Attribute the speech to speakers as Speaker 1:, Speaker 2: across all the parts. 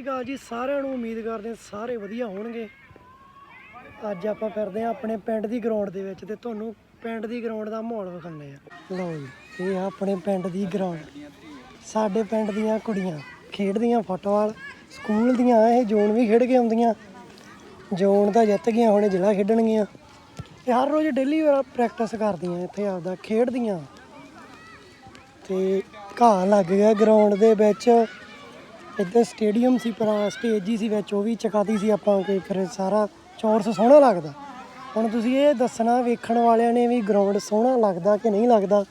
Speaker 1: ਸ਼੍ਰੀ ਅਕਾਲ ਜੀ, ਸਾਰਿਆਂ ਨੂੰ ਉਮੀਦ ਕਰਦੇ ਹਾਂ ਸਾਰੇ ਵਧੀਆ ਹੋਣਗੇ। ਅੱਜ ਆਪਾਂ ਫਿਰਦੇ ਹਾਂ ਆਪਣੇ ਪਿੰਡ ਦੀ ਗਰਾਊਂਡ ਦੇ ਵਿੱਚ ਤੇ ਤੁਹਾਨੂੰ ਪਿੰਡ ਦੀ ਗਰਾਊਂਡ ਦਾ ਮਾਹੌਲ ਵਿਖਾਉਂਦੇ ਆ ਲਓ ਜੀ, ਇਹ ਆ ਆਪਣੇ ਪਿੰਡ ਦੀ ਗਰਾਊਂਡ ਸਾਡੇ ਪਿੰਡ ਦੀਆਂ ਕੁੜੀਆਂ ਖੇਡਦੀਆਂ ਫੁੱਟਬਾਲ, ਸਕੂਲ ਦੀਆਂ ਇਹ ਜ਼ੋਨ ਵੀ ਖੇਡ ਕੇ ਆਉਂਦੀਆਂ। ਜ਼ੋਨ ਤਾਂ ਜਿੱਤ ਗਈਆਂ, ਹੁਣੇ ਜ਼ਿਲ੍ਹਾ ਖੇਡਣਗੀਆਂ। ਇਹ ਹਰ ਰੋਜ਼ ਡੇਲੀ ਪ੍ਰੈਕਟਿਸ ਕਰਦੀਆਂ ਇੱਥੇ ਆਪਦਾ, ਖੇਡਦੀਆਂ। ਤੇ ਘਾਹ ਲੱਗ ਗਿਆ ਗਰਾਊਂਡ ਦੇ ਵਿੱਚ। ਇੱਧਰ ਸਟੇਡੀਅਮ ਸੀ, ਪਰ ਸਟੇਜ ਹੀ ਸੀ ਵਿੱਚ, ਉਹ ਵੀ ਚਕਾਤੀ ਸੀ ਆਪਾਂ ਕਿ ਫਿਰ ਸਾਰਾ ਚੌਰਸ ਸੋਹਣਾ ਲੱਗਦਾ। ਹੁਣ ਤੁਸੀਂ ਇਹ ਦੱਸਣਾ, ਵੇਖਣ ਵਾਲਿਆਂ ਨੇ ਵੀ ਗਰਾਊਂਡ ਸੋਹਣਾ ਲੱਗਦਾ ਕਿ ਨਹੀਂ ਲੱਗਦਾ?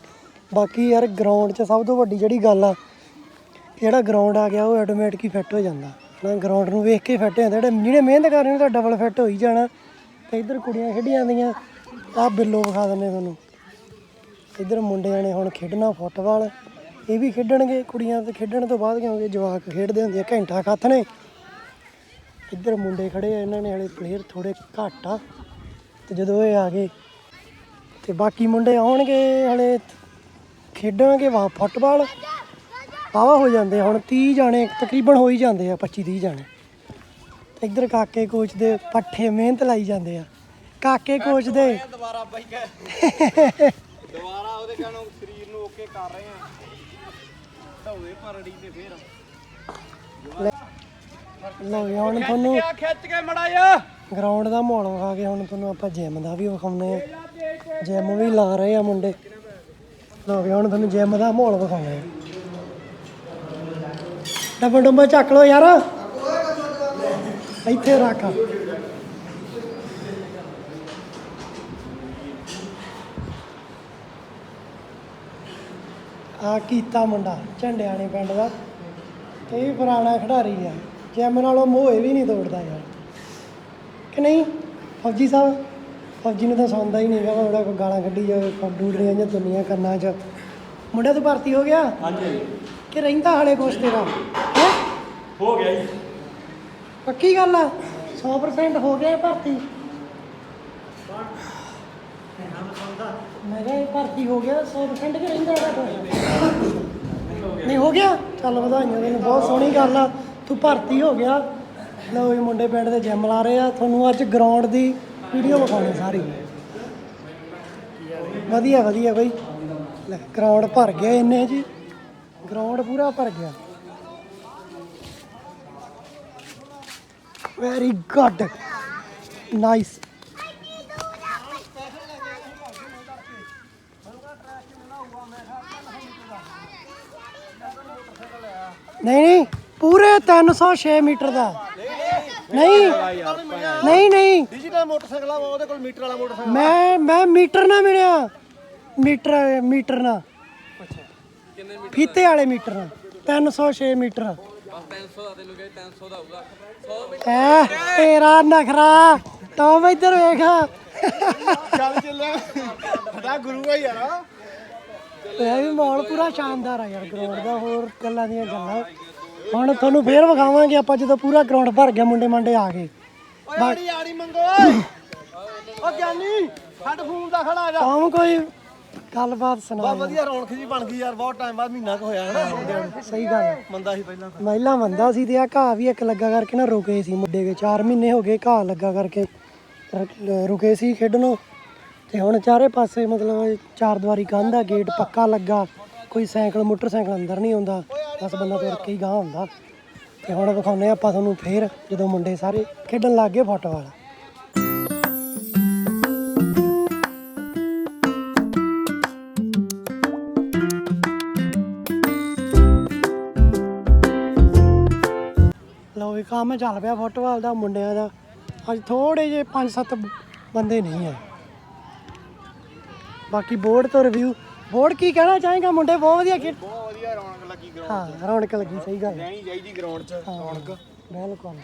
Speaker 1: ਬਾਕੀ ਯਾਰ ਗਰਾਊਂਡ 'ਚ ਸਭ ਤੋਂ ਵੱਡੀ ਜਿਹੜੀ ਗੱਲ ਆ, ਜਿਹੜਾ ਗਰਾਊਂਡ ਆ ਗਿਆ, ਉਹ ਆਟੋਮੈਟਿਕ ਹੀ ਫਿੱਟ ਹੋ ਜਾਂਦਾ। ਨਾ ਗਰਾਊਂਡ ਨੂੰ ਵੇਖ ਕੇ ਫਿੱਟ ਹੋ ਜਾਂਦਾ। ਜਿਹੜੇ ਜਿਹੜੇ ਮਿਹਨਤ ਕਰ ਰਹੇ ਨੇ ਤਾਂ ਡਬਲ ਫਿੱਟ ਹੋ ਹੀ ਜਾਣਾ। ਤੇ ਇੱਧਰ ਕੁੜੀਆਂ ਖੇਡੀਆਂ ਜਾਂਦੀਆਂ ਆਹ ਬਿੱਲੋ ਵਿਖਾ ਦਿੰਦੇ ਤੁਹਾਨੂੰ। ਇੱਧਰ ਮੁੰਡਿਆਂ ਨੇ ਹੁਣ ਖੇਡਣਾ ਫੁੱਟਬਾਲ। ਇਹ ਵੀ ਖੇਡਣਗੇ ਕੁੜੀਆਂ ਤੇ ਖੇਡਣ ਤੋਂ ਬਾਅਦ ਕਿਉਂਕਿ ਜਵਾਕ ਖੇਡਦੇ ਹੁੰਦੇ ਆ ਘੰਟਾ ਖੱਤ ਨੇ। ਇੱਧਰ ਮੁੰਡੇ ਖੜੇ ਆ ਇਹਨਾਂ ਨੇ ਹਲੇ ਪਲੇਅਰ ਥੋੜੇ ਘੱਟ ਆ। ਤੇ ਜਦੋਂ ਇਹ ਆ ਗਏ ਤੇ ਬਾਕੀ ਮੁੰਡੇ ਆਉਣਗੇ ਹਲੇ ਖੇਡਣਗੇ ਵਾ ਫੁੱਟਬਾਲ। ਵਾਹਵਾ ਹੋ ਜਾਂਦੇ ਹੁਣ 30 ਜਾਣੇ ਤਕਰੀਬਨ ਹੋ ਹੀ ਜਾਂਦੇ ਆ 25 30 ਜਾਣੇ। ਤੇ ਇੱਧਰ ਕਾਕੇ ਕੋਚ ਦੇ ਪੱਠੇ ਮਿਹਨਤ ਲਾਈ ਜਾਂਦੇ ਆ। ਕਾਕੇ ਕੋਚ ਦੇ
Speaker 2: ਦੁਬਾਰਾ ਬਾਈ ਦੁਬਾਰਾ ਉਹਦੇ ਕਹਿਣੋਂ ਸਰੀਰ ਨੂੰ ਓਕੇ ਕਰ ਰਹੇ ਆ। ਢੋਵੇ ਪਰੜੀ ਤੇ ਫੇਰ
Speaker 1: ਲਓ ਜੀ, ਹੁਣ ਤੁਹਾਨੂੰ
Speaker 2: ਆ ਖਿੱਚ ਕੇ ਮੜਾਇਆ
Speaker 1: ਗਰਾਊਂਡ ਦਾ ਮਾਹੌਲ ਵਿਖਾ ਕੇ ਹੁਣ ਤੁਹਾਨੂੰ ਆਪਾਂ ਜਿਮ ਦਾ ਵੀ ਵਿਖਾਉਂਦੇ ਆ ਜਿਮ ਵੀ ਲਾ ਰਹੇ ਆ ਮੁੰਡੇ। ਲਓ ਵੀ ਹੁਣ ਤੁਹਾਨੂੰ ਜਿਮ ਦਾ ਮਾਹੌਲ ਵਿਖਾਉਂਦੇ ਆ ਡੱਬਾ ਡੁੱਬਾ ਚੱਕ ਲਓ ਯਾਰ। ਇੱਥੇ ਰੱਖ। ਆ ਕੀਤਾ ਮੁੰਡਾ ਝੰਡਿਆਣੇ ਪਿੰਡ ਦਾ। ਇਹ ਵੀ ਪੁਰਾਣਾ ਖਿਡਾਰੀ ਆ। ਜਿਮ ਨਾਲੋਂ ਮੋਹ ਇਹ ਵੀ ਨਹੀਂ ਤੋੜਦਾ ਯਾਰ। ਕਿ ਨਹੀਂ? ਫੌਜੀ ਸਾਹਿਬ ਫੌਜੀ ਨੂੰ ਤਾਂ ਸੌਂਦਾ ਹੀ ਨਹੀਂ ਹੈਗਾ ਉਹਦਾ ਕੋਈ ਗਾਲਾਂ ਕੱਢੀ ਜਾਵੇ ਡੂਡਰੀਆਂ ਜਾਂ ਦੁਨੀਆਂ ਕੰਨਾਂ 'ਚ। ਮੁੰਡਾ ਤੂੰ ਭਰਤੀ ਹੋ ਗਿਆ?
Speaker 2: ਹਾਂਜੀ
Speaker 1: ਕਿ ਰਹਿੰਦਾ ਹਲੇ ਕੁਛ ਤੇਰਾ? ਹੈਂ?
Speaker 2: ਹੋ ਗਿਆ ਜੀ।
Speaker 1: ਪੱਕੀ ਗੱਲ ਆ? 100% ਹੋ ਗਿਆ ਇਹ ਭਰਤੀ? ਮੈਂ ਕਿਹਾ ਇਹ ਭਰਤੀ ਹੋ ਗਿਆ 100% ਕਿ ਰਹਿੰਦਾ ਹੈਗਾ ਕੁਛ? ਨਹੀਂ, ਹੋ ਗਿਆ। ਚੱਲ ਵਧਾਈਆਂ, ਤੈਨੂੰ ਬਹੁਤ ਸੋਹਣੀ ਗੱਲ ਆ। ਤੂੰ ਭਰਤੀ ਹੋ ਗਿਆ। ਲਓ ਇਹ ਮੁੰਡੇ ਪਿੰਡ ਦੇ ਜਿਮ ਲਾ ਰਹੇ ਆ। ਤੁਹਾਨੂੰ ਅੱਜ ਗਰਾਊਂਡ ਦੀ ਵੀਡੀਓ ਵਿਖਾਉਣੀ ਸਾਰੀ। ਵਧੀਆ ਵਧੀਆ ਬਈ। ਲੈ ਗਰਾਊਂਡ ਭਰ ਗਿਆ ਇੰਨੇ ਜੀ ਗਰਾਊਂਡ ਪੂਰਾ ਭਰ ਗਿਆ। ਵੈਰੀ ਗੁੱਡ ਨਾਈਸ ਨਹੀਂ ਨਹੀਂ ਪੂਰੇ 306 ਮੀਟਰ ਦਾ। ਨਹੀਂ ਨਹੀਂ ਨਹੀਂ।
Speaker 2: ਡਿਜੀਟਲ ਮੋਟਰਸਾਈਕਲ ਆ ਉਹਦੇ ਕੋਲ ਮੀਟਰ ਵਾਲਾ ਮੋਟਰਸਾਈਕਲ।
Speaker 1: ਮੈਂ ਮੈਂ ਮੀਟਰ ਨਾ ਮਿਲਿਆ। ਮੀਟਰ ਮੀਟਰ ਨਾ। ਫੀਤੇ ਵਾਲੇ ਮੀਟਰ ਨਾ 306 ਮੀਟਰ
Speaker 2: ਬਸ 300 ਦਾ ਤੈਨੂੰ ਕਹੇ 300 ਦਾ ਹੋਊਗਾ
Speaker 1: ਐ
Speaker 2: 100
Speaker 1: ਤੇਰਾ ਨਖਰਾ ਟੌਮ ਇੱਧਰ ਵੇਖ।
Speaker 2: ਚੱਲ ਚੱਲਿਆ। ਦਾ ਗੁਰੂ ਆ ਯਾਰ।
Speaker 1: ਇਹ ਵੀ ਮਾਹੌਲ ਪੂਰਾ ਸ਼ਾਨਦਾਰ ਆ ਯਾਰ ਗਰਾਊਂਡ ਦਾ ਹੋਰ ਗੱਲਾਂ ਦੀਆਂ ਗੱਲਾਂ। ਹੁਣ ਤੁਹਾਨੂੰ ਫੇਰ ਵਿਖਾਵਾਂਗੇ ਆਪਾਂ ਜਦੋਂ ਪੂਰਾ ਗਰਾਊਂਡ ਭਰ ਗਿਆ ਮੁੰਡੇ ਮੰਡੇ ਆ ਗਏ।
Speaker 2: ਓਏ ਆੜੀ ਆੜੀ ਮੰਗੋ। ਓ ਗਿਆਨੀ ਛੱਡ ਫੋਨ ਦਾ ਖੜਾ ਜਾ।
Speaker 1: ਟੌਮ ਕੋਈ ਗੱਲਬਾਤ ਸੁਣਾ।
Speaker 2: ਵਧੀਆ ਰੌਣਕ ਜੀ ਬਣ ਗਈ ਯਾਰ ਬਹੁਤ ਟਾਈਮ ਬਾਅਦ ਮਹੀਨਾ ਕੁ ਹੋਇਆ ਹਨਾ
Speaker 1: ਸਹੀ ਗੱਲ ਆ।
Speaker 2: ਮੰਦਾ ਸੀ ਪਹਿਲਾਂ
Speaker 1: ਮਹਿਲਾ ਮੰਦਾ ਸੀ ਤੇ ਆ ਘਾਹ ਵੀ ਇੱਕ ਲੱਗਾ ਕਰਕੇ ਨਾ ਰੁਕੇ ਸੀ ਮੁੰਡੇ ਕੇ 4 ਮਹੀਨੇ ਹੋ ਗਏ ਘਾਹ ਲੱਗਾ ਕਰਕੇ ਰ- ਰੁਕੇ ਸੀ ਖੇਡਣੋਂ। ਤੇ ਹੁਣ ਚਾਰੇ ਪਾਸੇ ਮਤਲਬ ਚਾਰ ਦੀਵਾਰੀ ਕੰਧ ਆ, ਗੇਟ ਪੱਕਾ ਲੱਗਾ, ਕੋਈ ਸਾਈਕਲ, ਮੋਟਰਸਾਈਕਲ ਅੰਦਰ ਨਹੀਂ ਆਉਂਦਾ, ਬਸ ਬੰਦਾ ਤੁਰ ਕੇ ਹੀ ਗਾਹ ਹੁੰਦਾ। ਤੇ ਹੁਣ ਵਿਖਾਉਨੇ ਆਪਾਂ ਤੁਹਾਨੂੰ ਫੇਰ, ਜਦੋਂ ਮੁੰਡੇ ਸਾਰੇ ਖੇਡਣ ਲੱਗ ਗਏ ਫੁੱਟਬਾਲ। ਲਓ ਵੀ ਕੰਮ ਚੱਲ ਪਿਆ ਫੁੱਟਬਾਲ ਦਾ, ਮੁੰਡਿਆਂ ਦਾ। ਅੱਜ ਥੋੜੇ ਜਿਹੇ 5-7 ਬੰਦੇ ਨਹੀਂ ਆ। ਬਾਕੀ ਬੋਰਡ ਤੋਂ ਰਿਵਿਊ ਬੋਰਡ ਕੀ ਕਹਿਣਾ ਚਾਹੇਗਾ ਮੁੰਡੇ? ਬਹੁਤ ਵਧੀਆ ਖੇਡ
Speaker 2: ਬਹੁਤ ਵਧੀਆ ਰੌਣਕ ਲੱਗੀ ਗਰਾਊਂਡ
Speaker 1: ਹਾਂ ਰੌਣਕ ਲੱਗੀ ਸਹੀ ਗੱਲ। ਹੈ
Speaker 2: ਰਹਿਣੀ ਚਾਹੀਦੀ ਗਰਾਊਂਡ 'ਚ ਰੌਣਕ।
Speaker 1: ਬਿਲਕੁਲ।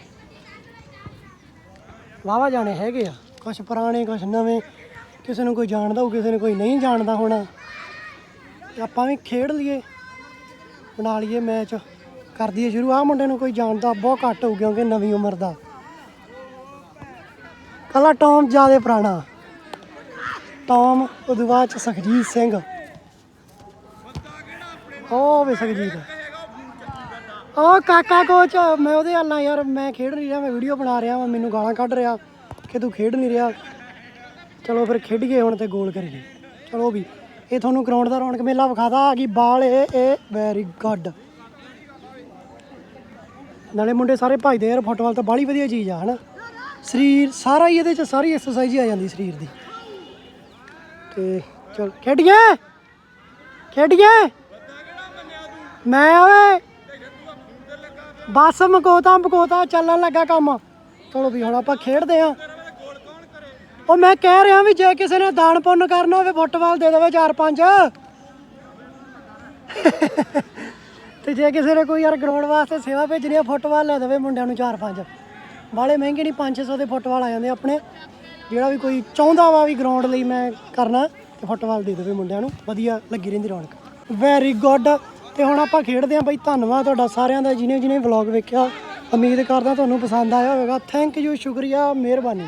Speaker 1: ਵਾਵਾ ਜਾਣੇ ਹੈਗੇ ਆ ਕੁਝ ਪੁਰਾਣੇ ਕੁਝ ਨਵੇਂ। ਕਿਸੇ ਨੂੰ ਕੋਈ ਜਾਣਦਾ ਹੋਊ ਕਿਸੇ ਨੂੰ ਕੋਈ ਨਹੀਂ ਜਾਣਦਾ ਹੋਣਾ। ਆਪਾਂ ਵੀ ਖੇਡ ਲਈਏ ਬਣਾ ਲਈਏ ਮੈਚ ਕਰ ਦਈਏ ਸ਼ੁਰੂ। ਆ ਮੁੰਡੇ ਨੂੰ ਕੋਈ ਜਾਣਦਾ ਬਹੁਤ ਘੱਟ ਹੋਊ ਕਿਉਂਕਿ ਨਵੀਂ ਉਮਰ ਦਾ। ਕੱਲਾ ਟੌਮ ਜ਼ਿਆਦਾ ਪੁਰਾਣਾ। ਟੌਮ, ਉਹਦੇ ਬਾਅਦ ਚ ਸੁਖਜੀਤ ਸਿੰਘ। ਉਹ ਵੀ ਸੁਖਜੀਤ। ਉਹ ਕਾਕਾ ਕੋਚ, ਮੈਂ ਉਹਦੇ ਹਾਲ ਨਾਲ ਯਾਰ, ਮੈਂ ਖੇਡ ਨਹੀਂ ਰਿਹਾ, ਮੈਂ ਵੀਡੀਓ ਬਣਾ ਰਿਹਾ ਮੈਂ ਮੈਨੂੰ ਗਾਲਾਂ ਕੱਢ ਰਿਹਾ ਕਿ ਤੂੰ ਖੇਡ ਨਹੀਂ ਰਿਹਾ। ਚਲੋ ਫਿਰ ਖੇਡੀਏ ਹੁਣ ਤੇ ਗੋਲ ਕਰੀਏ। ਚਲੋ ਵੀ, ਇਹ ਤੁਹਾਨੂੰ ਗਰਾਊਂਡ ਦਾ ਰੌਣਕ ਮੇਲਾ ਵਿਖਾਦਾ, ਆ ਗਈ ਬਾਲ ਇਹ ਇਹ ਵੈਰੀ ਗੁੱਡ ਨਾਲੇ ਮੁੰਡੇ ਸਾਰੇ ਭੱਜਦੇ ਯਾਰ, ਫੁੱਟਬਾਲ ਤਾਂ ਬਾਹਲੀ ਵਧੀਆ ਚੀਜ਼ ਆ, ਹਨਾ। ਸਰੀਰ, ਸਾਰਾ ਹੀ ਇਹਦੇ ਚ, ਸਾਰੀ ਐਕਸਰਸਾਈਜ਼ ਹੀ ਆ ਜਾਂਦੀ ਸਰੀਰ ਦੀ। ਤੇ ਚਲ, ਖੇਡੀਏ? ਖੇਡੀਏ? ਮੈਂ ਓਏ, ਬਸ ਮਕੋਤਾ ਮਕੋਤਾ ਚੱਲਣ ਲੱਗਾ ਕੰਮ। ਚਲੋ ਵੀ ਹੁਣ ਆਪਾਂ ਖੇਡਦੇ ਆ ਉਹ ਮੈਂ ਕਹਿ ਰਿਹਾ ਵੀ ਜੇ ਕਿਸੇ ਨੇ ਦਾਨ ਪੁੰਨ ਕਰਨਾ ਹੋਵੇ, ਫੁੱਟਬਾਲ ਦੇ ਦੇਵੇ ਚਾਰ ਪੰਜ। ਤੇ ਜੇ ਕਿਸੇ ਨੇ ਕੋਈ ਯਾਰ ਗਰਾਊਂਡ ਵਾਸਤੇ ਸੇਵਾ ਭੇਜਣੀ ਆ, ਫੁੱਟਬਾਲ ਲੈ ਦੇਵੇ ਮੁੰਡਿਆਂ ਨੂੰ ਚਾਰ ਪੰਜ। ਬਾਲੇ ਮਹਿੰਗੇ ਨਹੀਂ 500 ਦੇ ਫੁੱਟਬਾਲ ਆ ਜਾਂਦੇ ਆਪਣੇ। ਜਿਹੜਾ ਵੀ ਕੋਈ ਚਾਹੁੰਦਾ ਵਾ ਵੀ ਗਰਾਊਂਡ ਲਈ ਮੈਂ ਕਰਨਾ, ਤੇ ਫੁੱਟਬਾਲ ਦੇ ਦੇਵੇ ਮੁੰਡਿਆਂ ਨੂੰ। ਵਧੀਆ ਲੱਗੀ ਰਹਿੰਦੀ ਰੌਣਕ। ਵੈਰੀ ਗੁੱਡ ਤੇ ਹੁਣ ਆਪਾਂ ਖੇਡਦੇ ਆਂ ਬਈ, ਧੰਨਵਾਦ ਤੁਹਾਡਾ ਸਾਰਿਆਂ ਦਾ ਜਿਹਨੇ ਜਿਹਨੇ ਵਲੌਗ ਵੇਖਿਆ। ਉਮੀਦ ਕਰਦਾ ਤੁਹਾਨੂੰ ਪਸੰਦ ਆਇਆ ਹੋਵੇਗਾ। ਥੈਂਕ ਯੂ ਸ਼ੁਕਰੀਆ, ਮਿਹਰਬਾਨੀ।